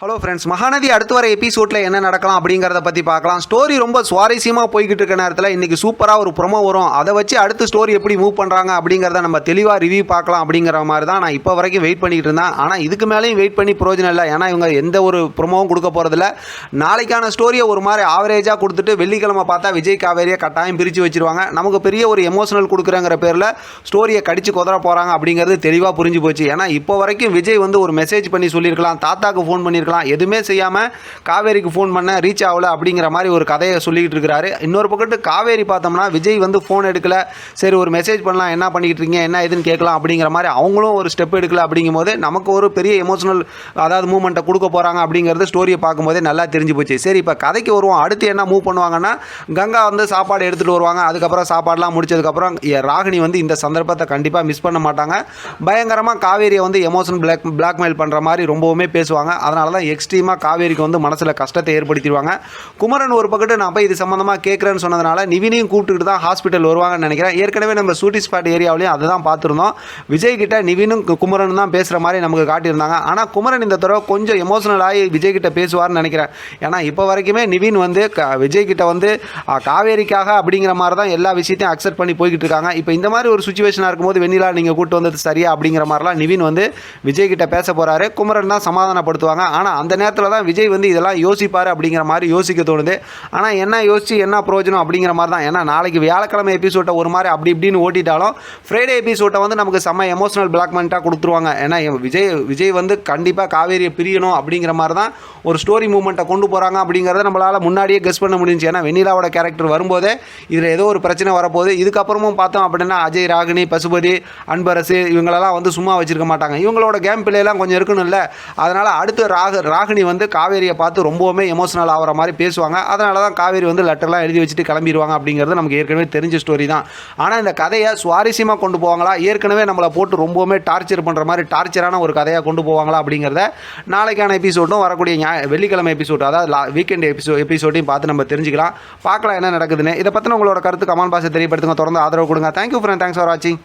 Hello friends Mahanadi அடுத்து வர எபிசோடில் என்ன நடக்கலாம் அப்படிங்கிறத பற்றி பார்க்கலாம். ஸ்டோரி ரொம்ப சுவாரஸ்யமாக போய்கிட்டு இருக்க நேரத்தில் இன்றைக்கி சூப்பராக ஒரு ப்ரொமோ வரும். அதை வச்சு அடுத்த ஸ்டோரி எப்படி மூவ் பண்ணுறாங்க அப்படிங்கிறத நம்ம தெளிவாக ரிவ்யூ பார்க்கலாம் அப்படிங்கிற மாதிரி தான் நான் இப்போ வரைக்கும் வெயிட் பண்ணிகிட்டு இருந்தேன். ஆனால் இதுக்கு மேலேயும் வெயிட் பண்ணி பிரயோஜனம் இல்லை. ஏன்னா இவங்க எந்த ஒரு ப்ரொமோவும் கொடுக்க போகிறதில்ல நாளைக்கான ஸ்டோரியை ஒரு மாதிரி ஆவரேஜாக கொடுத்துட்டு வெள்ளிக்கிழமை பார்த்தா விஜய் காவேரியை கட்டாயம் பிரித்து வச்சிருவாங்க. நமக்கு பெரிய ஒரு எமோஷனல் கொடுக்குறங்கிற பேரில் ஸ்டோரியை கடிச்சு குதற போகிறாங்க அப்படிங்கிறது தெளிவாக புரிஞ்சு போச்சு. ஏன்னா இப்போ வரைக்கும் விஜய் வந்து ஒரு மெசேஜ் பண்ணி சொல்லியிருக்கலாம். தாத்தாக்கு ஃபோன் பண்ணியிருக்கலாம். எதுவுமே செய்யாமல் காவேரிக்கு ஃபோன் பண்ண ரீச் ஆகலை அப்படிங்கிற மாதிரி ஒரு கதையை சொல்லிக்கிட்டு இருக்கிறாரு. இன்னொரு பக்கத்து காவேரி பார்த்தோம்னா விஜய் வந்து ஃபோன் எடுக்கல. சரி ஒரு மெசேஜ் பண்ணலாம். என்ன பண்ணிக்கிட்டு இருக்கீங்க? என்ன ஏதுன்னு கேட்கலாம் அப்படிங்கிற மாதிரி அவங்களும் ஒரு ஸ்டெப் எடுக்கல அப்படிங்கும்போது நமக்கு ஒரு பெரிய எமோஷனல் அதாவது மூமெண்ட்டை கொடுக்க போகிறாங்க அப்படிங்கிறது ஸ்டோரியை பார்க்கும்போதே நல்லா தெரிஞ்சு போச்சு. சரி இப்போ கதைக்கு வருவோம். அடுத்து என்ன மூவ் பண்ணுவாங்கன்னா கங்கா வந்து சாப்பாடு எடுத்துகிட்டு வருவாங்க. அதுக்கப்புறம் சாப்பாடுலாம் முடிச்சதுக்கப்புறம் ராகினி வந்து இந்த சந்தர்ப்பத்தை கண்டிப்பாக மிஸ் பண்ண மாட்டாங்க. பயங்கரமாக காவேரியை வந்து எமோஷன் பிளாக் பிளாக்மெயில் பண்ணுற மாதிரி ரொம்பவுமே பேசுவாங்க. அதனால தான் எக்ஸ்ட்ரீமாக காவேரிக்கு வந்து மனசில் கஷ்டத்தை ஏற்படுத்திடுவாங்க. குமரன் ஒரு பக்கத்து நான் போய் இது சம்மந்தமாக கேட்குறேன்னு சொன்னதுனால நிவினையும் கூப்பிட்டுக்கிட்டு தான் ஹாஸ்பிட்டல் வருவாங்கன்னு நினைக்கிறேன். ஏற்கனவே நம்ம ஷூட்டிங் ஸ்பாட் ஏரியாவிலையும் அதை தான் பார்த்துருந்தோம். விஜய் கிட்ட நிவினும் குமரன் தான் பேசுகிற மாதிரி நமக்கு காட்டியிருந்தாங்க. ஆனால் குமரன் இந்த தடவை கொஞ்சம் எமோஷனல் ஆகி விஜய் கிட்ட பேசுவார்னு நினைக்கிறேன். ஏன்னா இப்போ வரைக்குமே நிவின் வந்து விஜய்கிட்ட விஜய் கிட்ட வந்து காவேரிக்காக அப்படிங்கிற மாதிரி தான் எல்லா விஷயத்தையும் அக்செப்ட் பண்ணி போய்கிட்டு இருக்காங்க. இப்போ இந்த மாதிரி ஒரு சுச்சுவேஷனாக இருக்கும்போது வெண்ணிலா நீங்கள் கூப்பிட்டு வந்தது சரியா? அப்படிங்கிற மாதிரிலாம் நிவின் வந்து விஜய் கிட்ட பேச போகிறாரு குமரன் தான் சமாதானப்படுத்துவாங்க. ஆனால் அந்த நேரத்தில் தான் விஜய் வந்து இதெல்லாம் யோசிப்பார் அப்படிங்கிற மாதிரி யோசிக்க தோணுது. ஆனால் என்ன யோசிச்சு என்ன பிரயோஜனம் அப்படிங்கிற மாதிரி தான். ஏன்னா நாளைக்கு வியாழக்கிழமை எபிசோட்டை ஒரு மாதிரி அப்படி இப்படின்னு ஓட்டிட்டாலும் ஃப்ரைடே எபிசோட்டை வந்து நமக்கு செம்ம எமோஷனல் பிளாக்மெண்ட்டாக கொடுத்துருவாங்க. ஏன்னா விஜய் விஜய் வந்து கண்டிப்பாக காவேரியை பிரியணும் அப்படிங்கிற மாதிரி தான் ஒரு ஸ்டோரி மூமெண்ட்டை கொண்டு போகிறாங்க அப்படிங்கிறத நம்மளால் முன்னாடியே கெஸ் பண்ண முடிஞ்சுச்சு. ஏன்னா வெண்ணிலாவோட கேரக்டர் வரும்போதே இதில் ஏதோ ஒரு பிரச்சனை வரப்போகுது. இதுக்கப்புறமும் பார்த்தோம் அப்படின்னா அஜய் ராகினி பசுபதி அன்பரசு இவங்களெல்லாம் வந்து சும்மா வச்சுருக்க மாட்டாங்க. இவங்களோட கேம் பிள்ளையெல்லாம் கொஞ்சம் இருக்கணும்ல. அதனால் அடுத்து ராக ராகினி வந்து காவேரியை பார்த்து ரொம்பவுமே எமோஷனல் ஆகிற மாதிரி பேசுவாங்க. அதனால தான் காவேரி வந்து லெட்டர்லாம் எழுதி வச்சுட்டு கிளம்பிடுவாங்க அப்படிங்கிறது நமக்கு ஏற்கனவே தெரிஞ்ச ஸ்டோரி தான். ஆனால் இந்த கதையை சுவாரஸ்யமாக கொண்டு போவாங்களா? ஏற்கனவே நம்மளை போட்டு ரொம்பவுமே டார்ச்சர் பண்ணுற மாதிரி டார்ச்சரான ஒரு கதையாக கொண்டு போவாங்களா அப்படிங்கிறத நாளைக்கான எபிசோடும் வரக்கூடிய ஞாய வெள்ளிக்கிழமை எபிசோட் அதாவது லா வீக்கெண்ட் எபிசோ எபிசோடையும் பார்த்து நம்ம தெரிஞ்சுக்கலாம். பார்க்கலாம் என்ன நடக்குதுன்னு. இதை பற்றின உங்களோட கருத்து கமான் பாசை தெரியப்படுத்துங்க. தொடர்ந்து ஆதரவு கொடுங்க. தேங்க்யூ ஃப்ரெண்ட் தேங்க்ஸ் ஃபார் வாட்சிங்